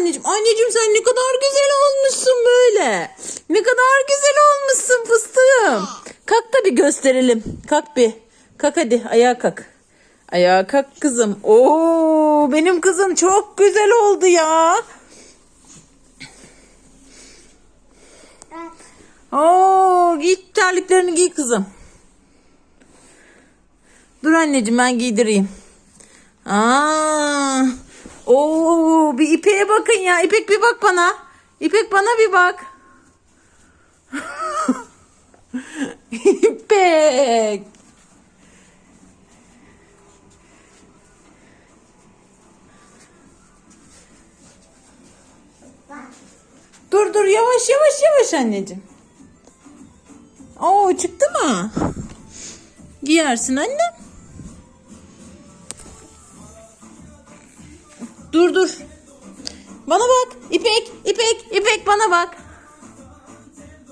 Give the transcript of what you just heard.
anneciğim. Anneciğim sen ne kadar güzel olmuşsun böyle. Ne kadar güzel olmuşsun fıstığım. Kalk da bir gösterelim. Kalk bir. Kalk hadi ayağa kalk. Ayağa kalk kızım. Oo benim kızım çok güzel oldu ya. Oo giy terliklerini giy kızım. Dur anneciğim ben giydireyim. Aa, oo bir İpek'e bakın ya. İpek bir bak bana. İpek bana bir bak. İpek. Dur dur yavaş yavaş yavaş anneciğim. Oo çıktı mı? Giyersin anne. Dur dur. Bana bak. İpek, İpek, İpek bana bak.